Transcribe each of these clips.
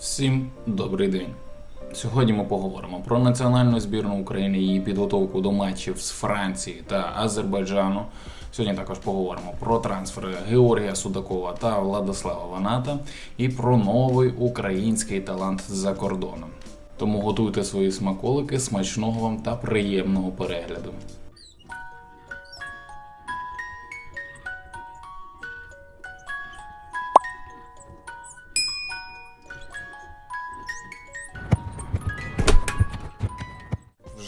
Всім добрий день. Сьогодні ми поговоримо про національну збірну України її підготовку до матчів з Франції та Азербайджану. Сьогодні також поговоримо про трансфери Георгія Судакова та Владислава Ваната і про новий український талант за кордоном. Тому готуйте свої смаколики, смачного вам та приємного перегляду.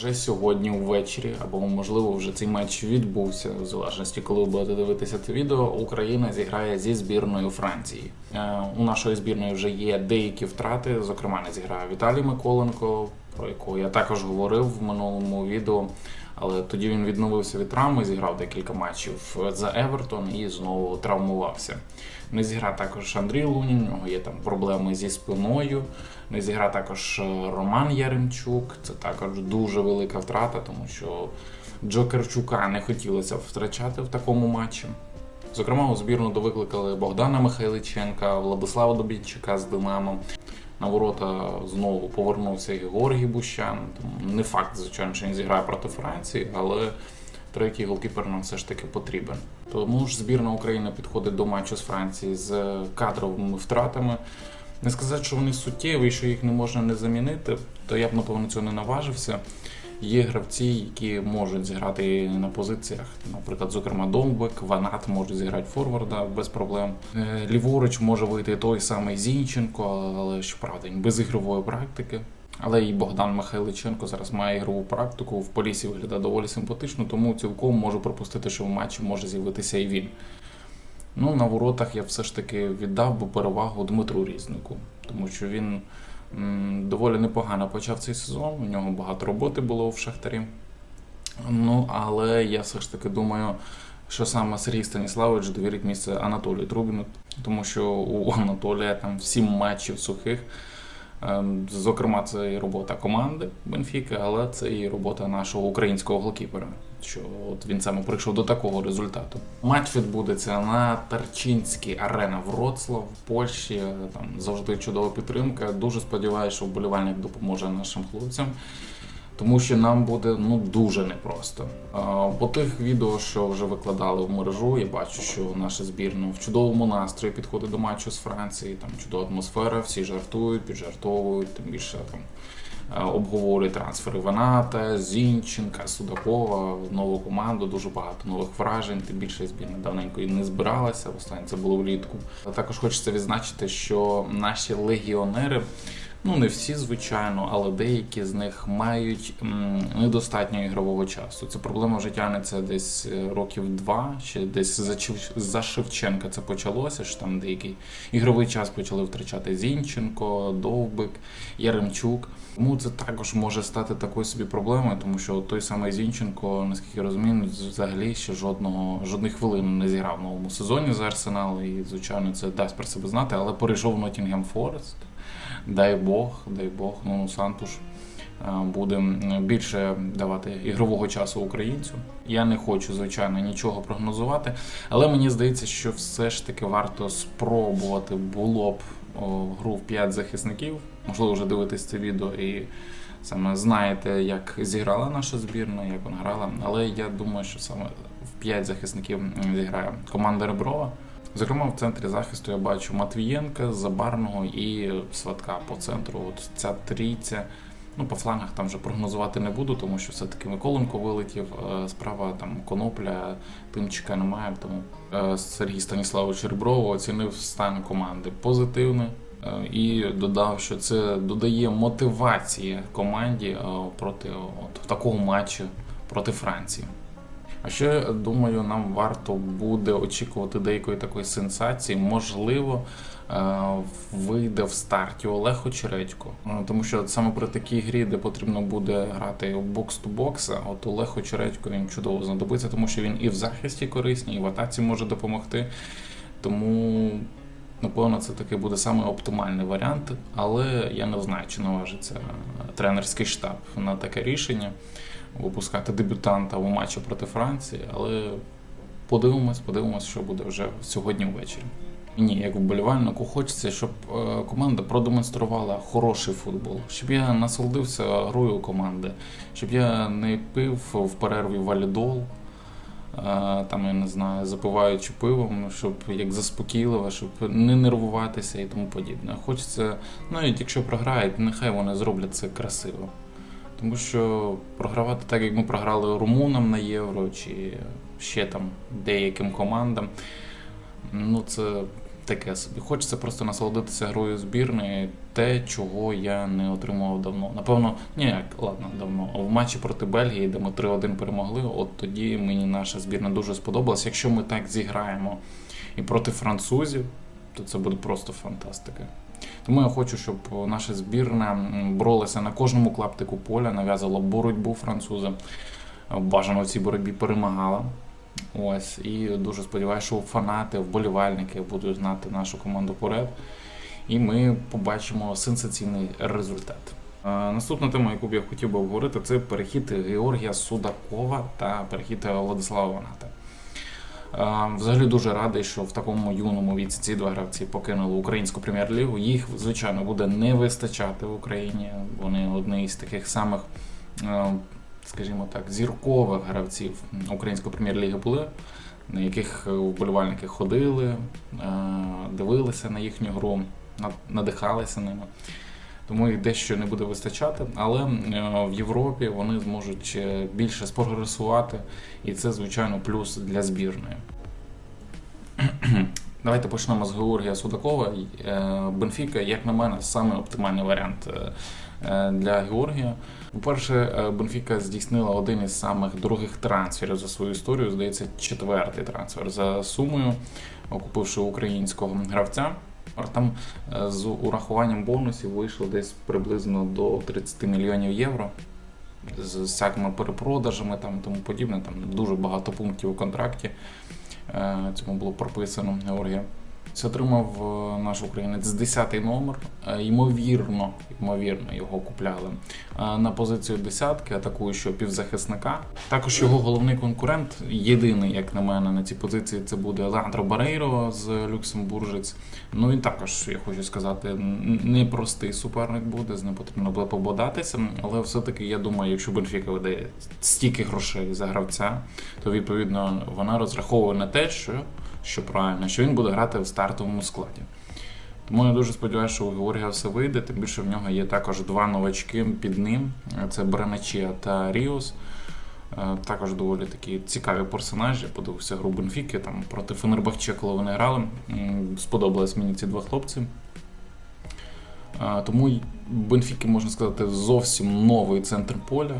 Вже сьогодні ввечері, або можливо вже цей матч відбувся, в залежності, коли ви будете дивитися це відео. Україна зіграє зі збірною Франції. Е, у нашої збірної вже є деякі втрати. Зокрема, не зіграє Віталій Миколенко, про якого я також говорив в минулому відео. Але тоді він відновився від травми, зіграв декілька матчів за Евертон і знову травмувався. Не зіграв також Андрій Лунін, у нього є там проблеми зі спиною. Не зіграв також е, Роман Яремчук. Це також дуже велика втрата, тому що Джокерчука не хотілося втрачати в такому матчі. Зокрема, у збірну довикликали Богдана Михайличенка, Владислава Добінчика з Динамо. На ворота знову повернувся Георгій Бущан. Тому не факт, звичайно, що він зіграє проти Франції, але третій голкіпер нам все ж таки потрібен. Тому ж збірна України підходить до матчу з Франції з кадровими втратами. Не сказати, що вони суттєві, що їх не можна не замінити, то я б напевно цього не наважився. Є гравці, які можуть зіграти на позиціях, наприклад, зокрема Довбек, Ванат може зіграти форварда без проблем. Е, Ліворуч може вийти той самий Зінченко, але щоправда, без ігрової практики. Але і Богдан Михайличенко зараз має ігрову практику. В полісі виглядає доволі симпатично, тому цілком можу пропустити, що в матчі може з'явитися і він. Ну, на воротах я все ж таки віддав би перевагу Дмитру Різнику, тому що він доволі непогано почав цей сезон. У нього багато роботи було в Шахтарі. Ну, але я все ж таки думаю, що саме Сергій Станіславович довірить місце Анатолію Трубіну, тому що у Анатолія там сім матчів сухих. Ем, Зокрема, це і робота команди Бенфіки, але це і робота нашого українського голкіпера. Що от він саме прийшов до такого результату. Матч відбудеться на Тарчинській арена Вроцлав в Польщі. Там завжди чудова підтримка. Дуже сподіваюся, що вболівальник допоможе нашим хлопцям. Тому що нам буде ну дуже непросто. По тих відео, що вже викладали в мережу, я бачу, що наша збірна в чудовому настрої підходить до матчу з Франції. Там чудова атмосфера, всі жартують, піджартовують, тим більше там е, обговорюють трансфери Ваната, Зінченка, Судакова, нову команду. Дуже багато нових вражень. Тим більше збірна давненько і не збиралася. Останнє це було влітку. Також хочеться відзначити, що наші легіонери. Ну, не всі, звичайно, але деякі з них мають недостатньо ігрового часу. Ця проблема вже тягнеться десь е, років два, ще десь за, Шевченка це почалося, що там деякий ігровий час почали втрачати Зінченко, Довбик, Яремчук. Тому це також може стати такою собі проблемою, тому що той самий Зінченко, наскільки я розумію, взагалі ще жодного жодних хвилин не зіграв в новому сезоні за Арсенал, і звичайно це дасть про себе знати, але перейшов в Ноттінгем Форест. Дай Бог, дай Бог, ну Сантуш е, буде більше давати ігрового часу українцю. Я не хочу, звичайно, нічого прогнозувати, але мені здається, що все ж таки варто спробувати було б гру в 5 захисників. Можливо, вже дивитесь це відео і саме знаєте, як зіграла наша збірна, як вона грала. Але я думаю, що саме в 5 захисників зіграє команда Реброва. Зокрема, в центрі захисту я бачу Матвієнка, Забарного і Сватка по центру. От ця трійця. Ну, по флангах там вже прогнозувати не буду, тому що все-таки Миколенко вилетів. е, Справа там Конопля, Тимчика немає. Тому е, Сергій Станіславович Реброво оцінив стан команди позитивний. е, І додав, що це додає мотивації команді проти от, такого матчу проти Франції. А ще думаю, нам варто буде очікувати деякої такої сенсації. Можливо, е, вийде в старті Олег Очередько. Е, Тому що саме при такій грі, де потрібно буде грати бокс ту бокс, от Олег Очередько він чудово знадобиться, тому що він і в захисті корисний, і в атаці може допомогти. Тому. Напевно, це таки буде саме оптимальний варіант, але я не знаю, чи наважиться тренерський штаб на таке рішення випускати дебютанта у матчі проти Франції, але подивимось, подивимось, що буде вже сьогодні ввечері. Мені, як вболівальнику, хочеться, щоб е, команда продемонструвала хороший футбол, щоб я насолодився грою команди, щоб я не пив в перерві валідол, е, там я не знаю, запиваючи пивом, щоб як заспокійливо, щоб не нервуватися і тому подібне. Хочеться, навіть якщо програють, нехай вони зроблять це красиво. Тому що програвати так, як ми програли румунам на євро чи ще там деяким командам, ну це таке собі. Хочеться просто насолодитися грою збірної, те, чого я не отримував давно. Напевно, ні, як, ладно, давно. В матчі проти Бельгії, де ми 3-1 перемогли, от тоді мені наша збірна дуже сподобалась. Якщо ми так зіграємо і проти французів, то це буде просто фантастика. Тому я хочу, щоб наша збірна боролася на кожному клаптику поля, нав'язувала боротьбу французам. Бажано в цій боротьбі перемагала. Ось, і дуже сподіваюся, що фанати, вболівальники будуть знати нашу команду поряд. І ми побачимо сенсаційний результат. Е, Наступна тема, яку б я хотів би обговорити, це перехід Георгія Судакова та перехід Владислава Ваната. Е, Взагалі дуже радий, що в такому юному віці ці два гравці покинули українську прем'єр-лігу. Їх, звичайно, буде не вистачати в Україні. Вони одні із таких самих, е, скажімо так, зіркових гравців української прем'єр-ліги були, на яких вболівальники ходили, е, дивилися на їхню гру, над- надихалися ними. Тому їх дещо не буде вистачати, але е, в Європі вони зможуть е, більше спрогресувати, і це, звичайно, плюс для збірної. Давайте почнемо з Георгія Судакова. Е, Бенфіка, як на мене, саме оптимальний варіант для Георгія. По-перше, Бенфіка здійснила один із самих дорогих трансферів за свою історію. Здається, четвертий трансфер за сумою, купивши українського гравця. Там е, з урахуванням бонусів вийшло десь приблизно до 30 мільйонів євро. З всякими перепродажами там тому подібне. Там дуже багато пунктів у контракті. Е, Цьому було прописано Георгія. Це отримав е, наш українець з 10-й номер. Е, Ймовірно, ймовірно, його купляли е, на позицію десятки, атакуючого півзахисника. Також його головний конкурент, єдиний, як на мене, на цій позиції, це буде Леандро Барейро з Люксембуржець. Ну і також, я хочу сказати, непростий суперник буде, з ним потрібно буде пободатися. Але все-таки я думаю, якщо Бенфіка видає стільки грошей за гравця, то відповідно вона розраховує на те, що, що правильно, що він буде грати в стартовому складі. Тому я дуже сподіваюся, що у Георгія все вийде. Тим більше в нього є також два новачки під ним: це Бреначія та Ріус. Е, Також доволі такі цікаві персонажі. Подивився гру Бенфіки там проти Фенербахче, коли вони грали. Сподобались мені ці два хлопці. Е, Тому Бенфіки, можна сказати, зовсім новий центр поля.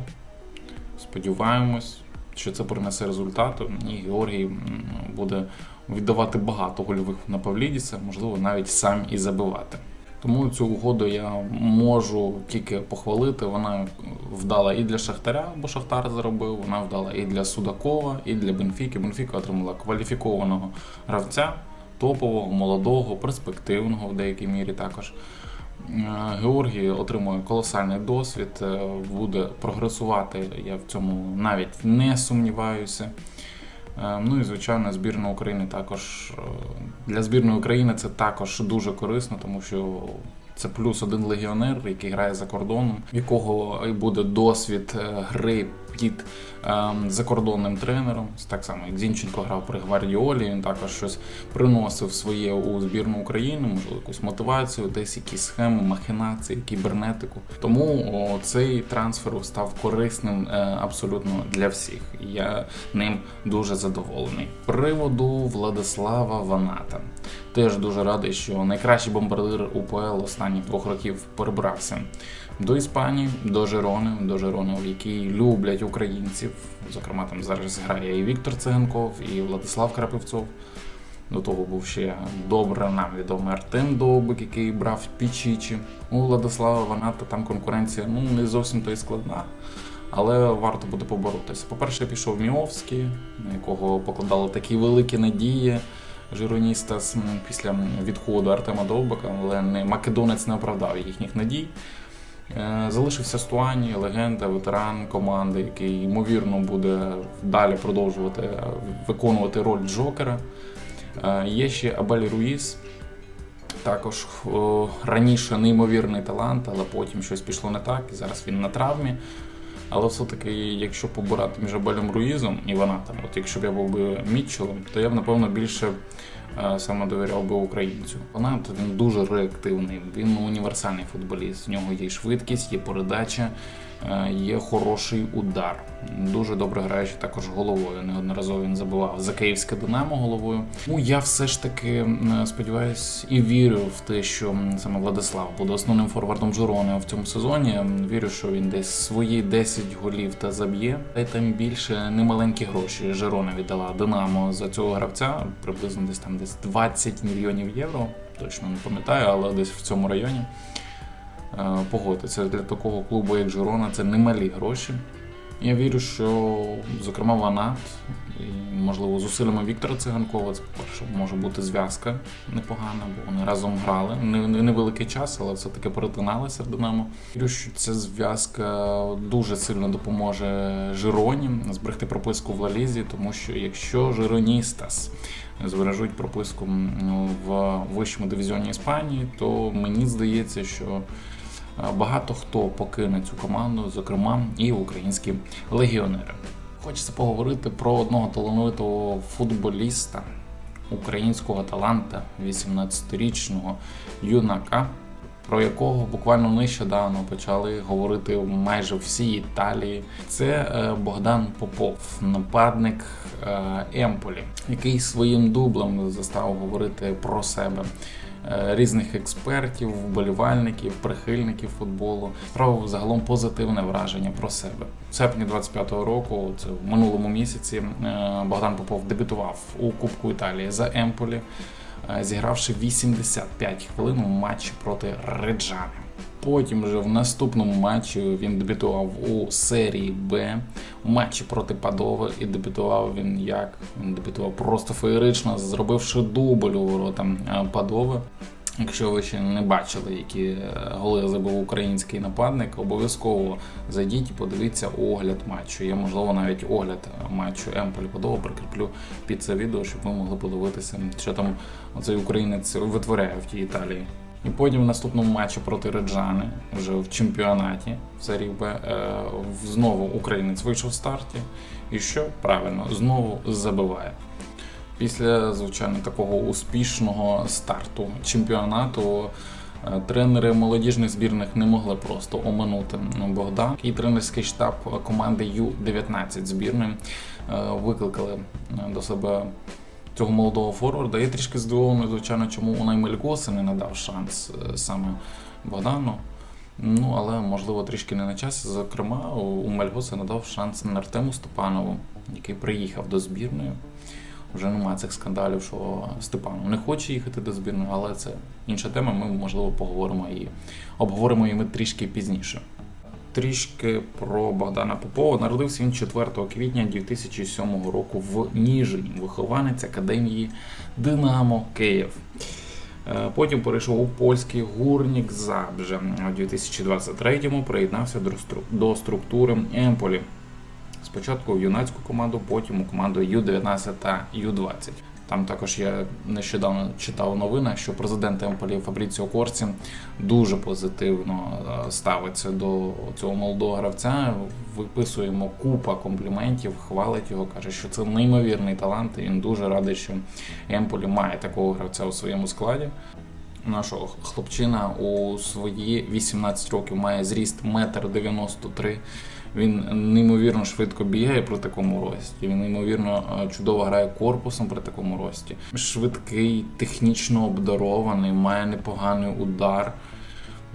Сподіваємось, що це принесе результату. І Георгій буде віддавати багато гольових на Павлідіса, можливо, навіть сам і забивати. Тому цю угоду я можу тільки похвалити. Вона вдала і для Шахтаря, бо Шахтар заробив, вона вдала і для Судакова, і для Бенфіки. Бенфіка отримала кваліфікованого гравця, топового, молодого, перспективного в деякій мірі також. Е, Георгій отримує колосальний досвід, е, буде прогресувати. Я в цьому навіть не сумніваюся. Е, Ну і звичайно, збірна України також е, для збірної України це також дуже корисно, тому що це плюс один легіонер, який грає за кордоном, в якого буде досвід е, гри під ем, закордонним тренером. Так само, як Зінченко грав при Гвардіолі, він також щось приносив своє у збірну України, можливо, якусь мотивацію, десь якісь схеми, махінації, кібернетику. Тому о, цей трансфер став корисним е, абсолютно для всіх. Я ним дуже задоволений. Приводу Владислава Ваната. Теж дуже радий, що найкращий бомбардир УПЛ останніх двох років перебрався до Іспанії, до Жерони, до Жеронів, які люблять українців. Зокрема, там зараз грає і Віктор Циганков, і Владислав Крапивцов. До того був ще добре нам відомий Артем Довбик, який брав Пічічі. У Владислава Ваната там конкуренція ну не зовсім то й складна. Але варто буде поборотися. По-перше, пішов Міовський, на якого покладали такі великі надії жироніста після відходу Артема Довбика, але не македонець не оправдав їхніх надій. Е, Залишився Стуані, легенда, ветеран команди, який ймовірно буде далі продовжувати е, виконувати роль Джокера. Е, Є ще Абель Руїс, також раніше неймовірний талант, але потім щось пішло не так, і зараз він на травмі. Але все-таки, якщо побирати між Абелем Руїзом і Ванатом, от якщо б я був би Мітчелом, то я б напевно більше саме довіряв би українцю. Ванат він дуже реактивний, він універсальний футболіст. В нього є швидкість, є передача, е, є хороший удар. Дуже добре граючи також головою. Неодноразово він забивав за київське Динамо головою. Ну я все ж таки м, сподіваюсь і вірю в те, що саме Владислав буде основним форвардом Жирони в цьому сезоні. Вірю, що він десь свої 10 голів та заб'є. Та й тим більше немаленькі гроші Жирона віддала Динамо за цього гравця. Приблизно десь там десь 20 мільйонів євро. Точно не пам'ятаю, але десь в цьому районі. Е, Погодьтеся, для такого клубу, як Жирона, це немалі гроші. Я вірю, що, зокрема, Ванат, і, можливо, зусиллями Віктора Циганкова, це перше може бути зв'язка непогана, бо вони разом грали. Не- не- Невеликий час, але все-таки перетиналися в Динамо. Вірю, що ця зв'язка дуже сильно допоможе Жироні зберегти прописку в Лалізі, тому що якщо Жироністас збережуть прописку в вищому дивізіоні Іспанії, то мені здається, що багато хто покине цю команду, зокрема і українські легіонери. Хочеться поговорити про одного талановитого футболіста, українського таланта, 18-річного юнака, про якого буквально нещодавно почали говорити майже всі Італії. Це е, Богдан Попов, нападник е, Емполі, який своїм дублем заставив говорити про себе різних експертів, вболівальників, прихильників футболу. Справив загалом позитивне враження про себе. В серпні 25-го року, це в минулому місяці, е, Богдан Попов дебютував у Кубку Італії за Емполі, е, зігравши 85 хвилин у матчі проти Реджани. Потім вже в наступному матчі він дебютував у серії Б у матчі проти Падови. І дебютував він як? Він дебютував просто феєрично, зробивши дубль у ворота е, Падови. Якщо ви ще не бачили, які е, голи забив український нападник, обов'язково зайдіть і подивіться огляд матчу. Є можливо навіть огляд матчу Емполі Падова прикріплю під це відео, щоб ви могли подивитися, що там цей українець витворяє в тій Італії. І потім в наступному матчі проти Реджани, вже в чемпіонаті в серії Б, е, знову українець вийшов в старті. І що правильно, знову забиває. Після, звичайно, такого успішного старту чемпіонату е, тренери молодіжних збірних не могли просто оминути Богдан. І тренерський штаб команди Ю-19 збірної е, викликали е, до себе цього молодого форварда. Я трішки здивований, звичайно, чому Унай Мельгоси не надав шанс е, саме Богдану. Ну, але можливо трішки не на часі. Зокрема, у Мельгоса надав шанс на Артему Степанову, який приїхав до збірної. Вже немає цих скандалів, що Степанов не хоче їхати до збірної, але це інша тема. Ми можливо поговоримо і обговоримо її ми трішки пізніше. Трішки про Богдана Попова. Народився він 4 квітня 2007 року в Ніжині, вихованець академії Динамо Київ. Е, Потім перейшов у польський гурнік Забже. У 2023-му приєднався до структури Емполі. Спочатку в юнацьку команду, потім у команду Ю-19 та Ю-20. Там також я нещодавно читав новини, що президент Емполі Фабріціо Корці дуже позитивно е, ставиться до цього молодого гравця. Виписує йому купа компліментів, хвалить його, каже, що це неймовірний талант. І він дуже радий, що Емполі має такого гравця у своєму складі. Нашого хлопчина у свої 18 років має зріст 1,93 м. Він неймовірно швидко бігає при такому рості. Він неймовірно е, чудово грає корпусом при такому рості. Швидкий, технічно обдарований, має непоганий удар.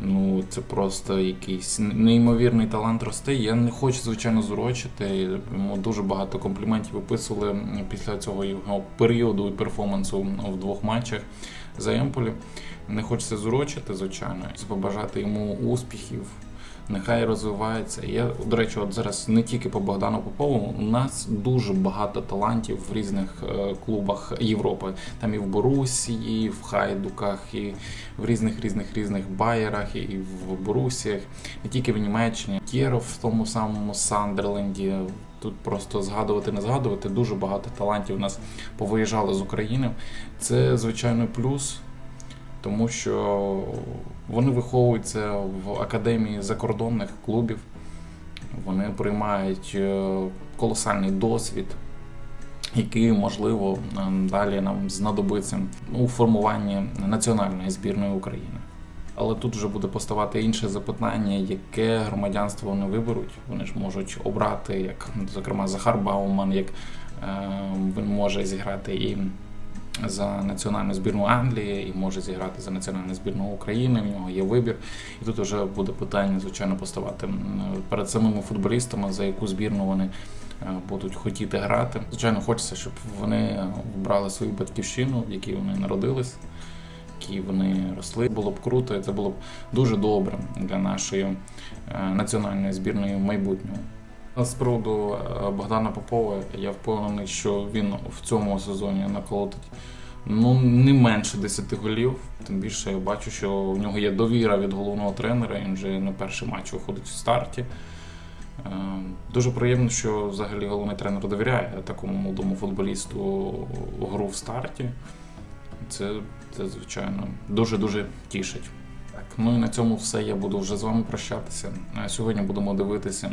Ну, це просто якийсь неймовірний талант росте. Я не хочу, звичайно, зурочити. Йому дуже багато компліментів виписували після цього його періоду і перформансу в двох матчах за Емполі. Не хочеться зурочити, звичайно, побажати йому успіхів. Нехай розвивається. Я, до речі, от зараз не тільки по Богдану Попову, у нас дуже багато талантів в різних е, клубах Європи. Там і в Борусії, і в Хайдуках, і в різних різних різних байерах, і в Борусіях, не тільки в Німеччині, Кєров в тому самому Сандерленді. Тут просто згадувати, не згадувати. Дуже багато талантів у нас повиїжджали з України. Це звичайно плюс, тому що вони виховуються в академії закордонних клубів. Вони приймають е, колосальний досвід, який, можливо, далі нам знадобиться у формуванні національної збірної України. Але тут вже буде поставати інше запитання, яке громадянство вони виберуть. Вони ж можуть обрати, як зокрема Захар Бауман, як е, він може зіграти і за національну збірну Англії, і може зіграти за національну збірну України. В нього є вибір. І тут вже буде питання, звичайно, поставати перед самими футболістами, за яку збірну вони е, будуть хотіти грати. Звичайно, хочеться, щоб вони обрали свою батьківщину, в якій вони народились які вони росли. Було б круто, і це було б дуже добре для нашої е, національної збірної майбутнього. А З приводу е, Богдана Попова, я впевнений, що він в цьому сезоні наколотить ну не менше 10 голів. Тим більше я бачу, що у нього є довіра від головного тренера. Він вже на перший матч виходить в старті. Е, Дуже приємно, що взагалі головний тренер довіряє такому молодому футболісту гру в старті. Це, це звичайно, дуже-дуже тішить. Так, ну і на цьому все. Я буду вже з вами прощатися. Е, Сьогодні будемо дивитися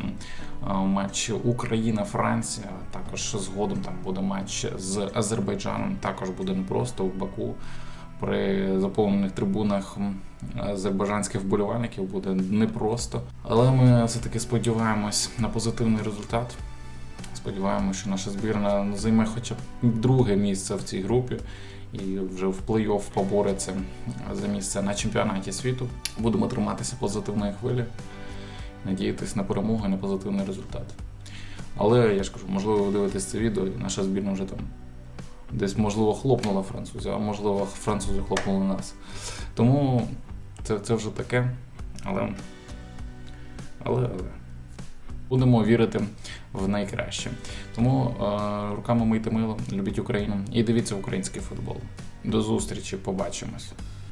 е, матч Україна-Франція. Також згодом там буде матч з Азербайджаном. Також буде непросто в Баку. При заповнених трибунах азербайджанських вболівальників буде непросто. Але ми все-таки сподіваємось на позитивний результат. Сподіваємося, що наша збірна займе хоча б друге місце в цій групі і вже в плей-офф побореться за місце на чемпіонаті світу. Будемо триматися позитивної хвилі, надіятися на перемогу і на позитивний результат. Але я ж кажу, можливо, ви дивитесь це відео, і наша збірна вже там десь, можливо, хлопнула французів, а можливо, французи хлопнули нас. Тому це, це вже таке. Але, але, але будемо вірити в найкраще. Тому е, руками мийте мило, любіть Україну і дивіться український футбол. До зустрічі, побачимось.